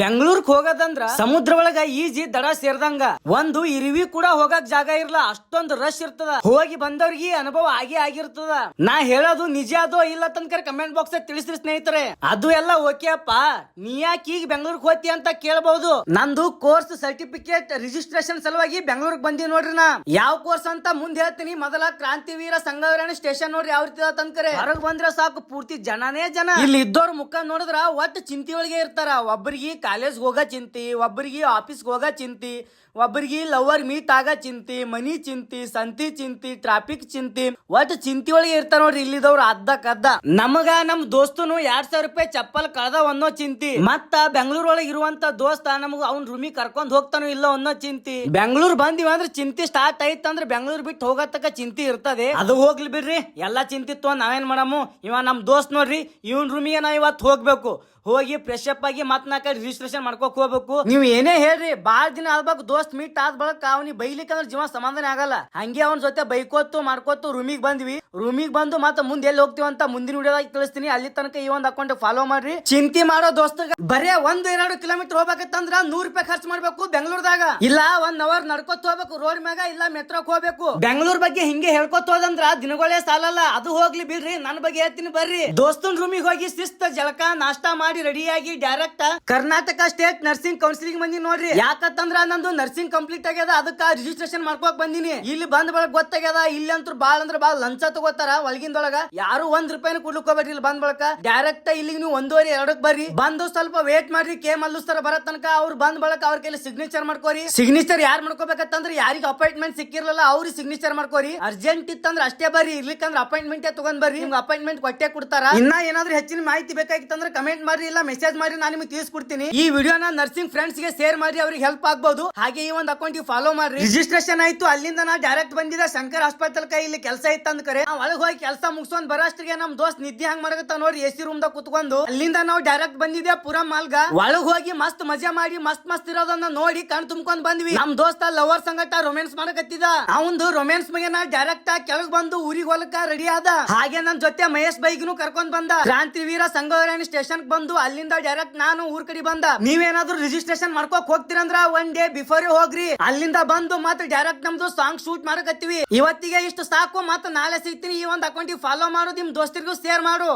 ಬೆಂಗಳೂರ್ಕ್ ಹೋಗೋದಂದ್ರ ಸಮುದ್ರ ಒಳಗ ಈಜಿ ದಡ ಸೇರ್ದಂಗ. ಒಂದು ಇರಿವಿ ಕೂಡ ಹೋಗಕ್ ಜಾಗ ಇರ್ಲ, ಅಷ್ಟೊಂದು ರಶ್ ಇರ್ತದ. ಹೋಗಿ ಬಂದವ್ರಿಗೆ ಅನುಭವ ಆಗೇ ಆಗಿರ್ತದ. ನಾ ಹೇಳೋದು ನಿಜ ಅದು ಇಲ್ಲ ತನಕ ಕಮೆಂಟ್ ಬಾಕ್ಸ್ ತಿಳಿಸ್ರಿ ಸ್ನೇಹಿತರೆ. ಅದು ಎಲ್ಲ ಓಕೆ ಅಪ್ಪ ನೀ ಯಾಕೆ ಈಗ ಬೆಂಗಳೂರ್ಗ್ ಹೋತಿ ಅಂತ ಕೇಳಬಹುದು ನಂದು ಕೋರ್ಸ್ ಸರ್ಟಿಫಿಕೇಟ್ ರಿಜಿಸ್ಟ್ರೇಷನ್ ಸಲುವಾಗಿ ಬೆಂಗಳೂರ್ಗ್ ಬಂದಿ ನೋಡ್ರಿ ನಾ. ಯಾವ ಕೋರ್ಸ್ ಅಂತ ಮುಂದೆ ಹೇಳ್ತೀನಿ. ಮೊದಲ ಕ್ರಾಂತಿವೀರ ಸಂಘವರಣೆ ಸ್ಟೇಷನ್ ನೋಡ್ರಿ ಯಾವ ರೀತಿ ತನಕರೆ. ಹೊರಗ್ ಬಂದ್ರೆ ಸಾಕು, ಪೂರ್ತಿ ಜನನೇ ಜನ. ಇಲ್ಲಿ ಇದ್ದವ್ರ ಮುಖ ನೋಡಿದ್ರ ಒಟ್ಟು ಚಿಂತಿ ಒಳಗೆ ಇರ್ತಾರ. ಒಬ್ಬರಿಗೆ ಕಾಲೇಜ್ ಹೋಗೋ ಚಿಂತಿ ಒಬ್ಬರಿಗೆ ಆಫೀಸ್ಗೆ ಹೋಗೋ ಚಿಂತಿ ಒಬ್ಬರಿಗೆ ಲವರ್ ಮೀಟ್ ಆಗೋ ಚಿಂತಿ, ಮನಿ ಚಿಂತಿ, ಸಂತಿ ಚಿಂತಿ ಟ್ರಾಫಿಕ್ ಚಿಂತಿ. ಒಟ್ಟು ಚಿಂತಿ ಒಳಗೆ ಇರ್ತಾರ ನೋಡ್ರಿ ಇಲ್ಲಿದವ್ರು ಅದ್ದ ಕದ್ದ ನಮಗ ನಮ್ ದೋಸ್ತನು ಎರಡ್ ಸಾವಿರ ರೂಪಾಯಿ ಚಪ್ಪಲ್ ಕಳ್ದ ಅನ್ನೋ ಚಿಂತಿ. ಮತ್ತ ಬೆಂಗಳೂರ್ ಒಳಗೆ ಇರುವಂತ ದೋಸ್ತ ನಮಗ ಅವ್ನ ರೂಮಿಗೆ ಕರ್ಕೊಂಡ್ ಹೋಗ್ತಾನೋ ಇಲ್ಲ ಅನ್ನೋ ಚಿಂತಿ. ಬೆಂಗಳೂರು ಬಂದಿವ ಅಂದ್ರೆ ಚಿಂತಿ ಸ್ಟಾರ್ಟ್ ಆಯ್ತು ಅಂದ್ರೆ ಬೆಂಗಳೂರು ಬಿಟ್ಟು ಹೋಗತ್ತಕ ಚಿಂತಿ ಇರ್ತದೆ. ಅದು ಹೋಗ್ಲಿ ಬಿಡ್ರಿ, ಎಲ್ಲಾ ಚಿಂತಿತ್ತು ನಾವೇನ್ ಮಾಡಮು? ಇವ ನಮ್ ದೋಸ್ತ್ ನೋಡ್ರಿ, ಇವನ್ ರೂಮಿಗೆ ನಾ ಇವತ್ತು ಹೋಗ್ಬೇಕು. ಹೋಗಿ ಫ್ರೆಶ್ ಅಪ್ ಆಗಿ ಮತ್ ನಾಲ್ಕ ರಿಜಿಸ್ಟ್ರೇಷನ್ ಮಾಡ್ಕೋಕ್ ಹೋಗ್ಬೇಕು. ನೀವ್ ಏನೇ ಹೇಳ್ರಿ, ಬಾಳ್ ದಿನ ಆದ್ಬೇಕು ದೋಸ್ತ್ ಮೀಟ್ ಆದ ಬಳಕ ಅವ್ನಿಗೆ ಬೈಲಿಕ್ಕೆ ಅಂದ್ರೆ ಜೀವ ಸಮಾಧಾನ ಆಗಲ್ಲ. ಹಂಗೆ ಅವನ ಜೊತೆ ಬೈಕೋತು ಮಾಡ್ಕೋತು ರೂಮಿಗೆ ಬಂದ್ವಿ. ರೂಮಿಗೆ ಬಂದು ಮತ್ತೆ ಮುಂದೆ ಎಲ್ಲಿ ಹೋಗ್ತೀವಿ ಅಂತ ಮುಂದಿನ ವಿಡಿಯೋದಾಗ ತಿಳಿಸ್ತೀನಿ. ಅಲ್ಲಿ ತನಕ ಈ ಒಂದ್ ಅಕೌಂಟ್ ಫಾಲೋ ಮಾಡ್ರಿ. ಚಿಂತೆ ಮಾಡೋ ದೋಸ್ತ ಬರೇ ಒಂದ್ ಎರಡು ಕಿಲೋಮೀಟರ್ ಹೋಗ್ಬೇಕಂದ್ರ ನೂರ್ ರೂಪಾಯಿ ಖರ್ಚು ಮಾಡ್ಬೇಕು ಬೆಂಗಳೂರದಾಗ. ಇಲ್ಲ, ಒಂದ್ ಅವರ್ ನಡ್ಕೋತ ಹೋಗ್ಬೇಕು ರೋಡ್ ಮ್ಯಾಗ ಇಲ್ಲ ಮೆಟ್ರೋಕ್ ಹೋಗ್ಬೇಕು. ಬೆಂಗಳೂರ್ ಬಗ್ಗೆ ಹಿಂಗೆ ಹೇಳ್ಕೊತ ಹೋದಂದ್ರ ದಿನಗಳೇ ಸಾಲಲ್ಲ. ಅದು ಹೋಗ್ಲಿ ಬಿಡ್ರಿ ನನ್ನ ಬಗ್ಗೆ ಹೇಳ್ತೀನಿ ಬರ್ರಿ. ದೋಸ್ತನ್ ರೂಮಿಗೆ ಹೋಗಿ ಶಿಸ್ತ, ಜಳಕ, ನಾಷ್ಟಾ ಮಾಡಿ ರೆಡಿಯಾಗಿ direct Karnataka state nursing counselling ಬಂದಿ ನೋಡ್ರಿ. ಯಾಕಂತಂದ್ರ ನಂದು ನರ್ಸಿಂಗ್ ಕಂಪ್ಲೀಟ್ ಆಗ್ಯದ, ಅದಕ್ಕ ರಿಜಿಸ್ಟ್ರೇಷನ್ ಮಾಡ್ಕೋಕ್ ಬಂದಿನಿ. ಇಲ್ಲಿ ಬಂದ ಬಳಕ ಗೊತ್ತಾಗ್ಯದ, ಇಲ್ಲಿ ಅಂತೂ ಬಾಳ ಅಂದ್ರ ಬಾಳ ಲಂಚ ತಗೋತಾರ ಒಳಗಿಂದೊಳಗ. ಯಾರು ಒಂದ್ ರೂಪಾಯಿನ ಕೊಡ್ಲಿಕ್ ಹೋಗ್ಬೇಡ್ರಿ ಇಲ್ಲಿ ಬಂದ್ ಬಳಕ. ಡೈರೆಕ್ಟ್ ಇಲ್ಲಿ ನೀವು ಒಂದೂವರೆ, ಎರಡಕ್ ಬರ್ರಿ. ಬಂದು ಸ್ವಲ್ಪ ವೇಟ್ ಮಾಡ್ರಿ, ಕೆ ಮಲ್ಲುಸ್ತರ ಬರ ತನಕ ಅವ್ರು ಬಂದ್ ಬಳಕ ಅವ್ರ ಕೈಲಿ ಸಿಗ್ನೇಚರ್ ಮಾಡ್ಕೋರಿ. ಸಿಗ್ನೇಚರ್ ಯಾರು ಮಾಡ್ಕೋಬೇಕಂತಂದ್ರೆ ಯಾರಿಗೆ ಅಪಾಯಿಂಟ್ಮೆಂಟ್ ಸಿಕ್ಕಿರ್ಲಿಲ್ಲ, ಅವ್ರಿಗೆ ಸಿಗ್ನೇಚರ್ ಮಾಡ್ಕೋರಿ. ಅರ್ಜೆಂಟ್ ಇತ್ತಂದ್ರೆ ಅಷ್ಟೇ ಬರ್ರಿ, ಇರ್ಲಿಕ್ಕಂದ್ರೆ ಅಪಾಯಿಂಟ್ಮೆಂಟ್ ತಗೊಂಡ್ ಬರ್ರಿ. ನಿಮ್ಗೆ ಅಪಾಯಿಂಟ್ಮೆಂಟ್ ಕೊಟ್ಟೆ ಕೊಡ್ತಾರ. ಇನ್ನ ಏನಾದ್ರೂ ಹೆಚ್ಚಿನ ಮಾಹಿತಿ ಬೇಕಾಗಿತ್ತಂದ್ರೆ ಕಮೆಂಟ್ ಮಾಡ್ರಿ ಇಲ್ಲ ಮೆಸೇಜ್ ಮಾಡಿ ನಾನು ನಿಮಗೆ ತಿಳಿಸ್ಕೊಡ್ತೀನಿ. ಈ ವಿಡಿಯೋನ ನರ್ಸಿಂಗ್ ಫ್ರೆಂಡ್ಸ್ಗೆ ಶೇರ್ ಮಾಡಿ ಅವ್ರಿಗೆ ಹೆಲ್ಪ್ ಆಗ್ಬಹುದು ಹಾಗೆ ಈ ಒಂದು ಅಕೌಂಟ್ ಫಾಲೋ ಮಾಡ್ರಿ. ರಿಜಿಸ್ಟ್ರೇಷನ್ ಆಯ್ತು, ಅಲ್ಲಿಂದ ನಾ ಡೈರೆಕ್ಟ್ ಬಂದಿದ್ದ, ಶಂಕರ್ ಹಾಸ್ಪಿಟಲ್ ಕೈ ಇಲ್ಲಿ ಕೆಲಸ ಇತ್ತಂದ್ ಕರೆ. ನಾವು ಒಳಗ್ ಹೋಗಿ ಕೆಲಸ ಮುಗಿಸೋನ್ ಬರೋಷ್ಟಿಗೆ ನಮ್ ದೋಸ್ತ್ ನಿದ್ದೆ ಹಂಗ್ ಮಾಡಕತ್ತ ನೋಡಿ ಎಸಿ ರೂಮ್ ದಾಗ ಕುತ್ಕೊಂಡು. ಅಲ್ಲಿಂದ ನಾವು ಡೈರೆಕ್ಟ್ ಬಂದಿದ್ದೆ, ಪುರಾ ಮಾಲ್ಗ. ಒಳಗ್ ಹೋಗಿ ಮಸ್ತ್ ಮಜಾ ಮಾಡಿ, ಮಸ್ತ್ ಮಸ್ತ್ ಇರೋದನ್ನ ನೋಡಿ ಕಣ್ ತುಂಬಕೊಂಡ್ ಬಂದ್ವಿ. ನಮ್ ದೋಸ್ತ ಲವರ್ ಸಂಗಟ ರೊಮ್ಯಾನ್ಸ್ ಮಾಡಕತ್ತಿದ. ಅವಂದು ರೊಮ್ಯಾನ್ಸ್ ನಾ ಡೈರೆಕ್ಟ್ ಕೆಳಗ್ ಬಂದು ಊರಿಗೆ ಹೋಲಕ ರೆಡಿ ಆದ. ಹಾಗೆ ನನ್ ಜೊತೆ ಮಹೇಶ್ ಬೈಗ್ನು ಕರ್ಕೊಂಡ್ ಬಂದ. ಕ್ರಾಂತಿವೀರ ಸಂಗೋರಾಯಣಿ ಸ್ಟೇಷನ್ ಬಂದು ಅಲ್ಲಿಂದ ಡೈರೆಕ್ಟ್ ನಾನು ಊರ್ ಕಡೆ ಬಂದ. ನೀವೇನಾದ್ರೂ ರಿಜಿಸ್ಟ್ರೇಷನ್ ಮಾಡ್ಕೋಕ್ ಹೋಗ್ತೀರಂದ್ರ ಒನ್ ಡೇ ಬಿಫೋರ್ ಹೋಗ್ರಿ. ಅಲ್ಲಿಂದ ಬಂದು ಮತ್ತೆ ಡೈರೆಕ್ಟ್ ನಮ್ದು ಸಾಂಗ್ ಶೂಟ್ ಮಾಡಕತ್ತೀವಿ. ಇವತ್ತಿಗೆ ಇಷ್ಟು ಸಾಕು, ಮತ್ತೆ ನಾಳೆ ಸಿಗ್ತೀನಿ. ಈ ಒಂದು ಅಕೌಂಟಿಗೆ ಫಾಲೋ ಮಾಡು, ನಿಮ್ ದೋಸ್ತರಿಗೂ ಶೇರ್ ಮಾಡು.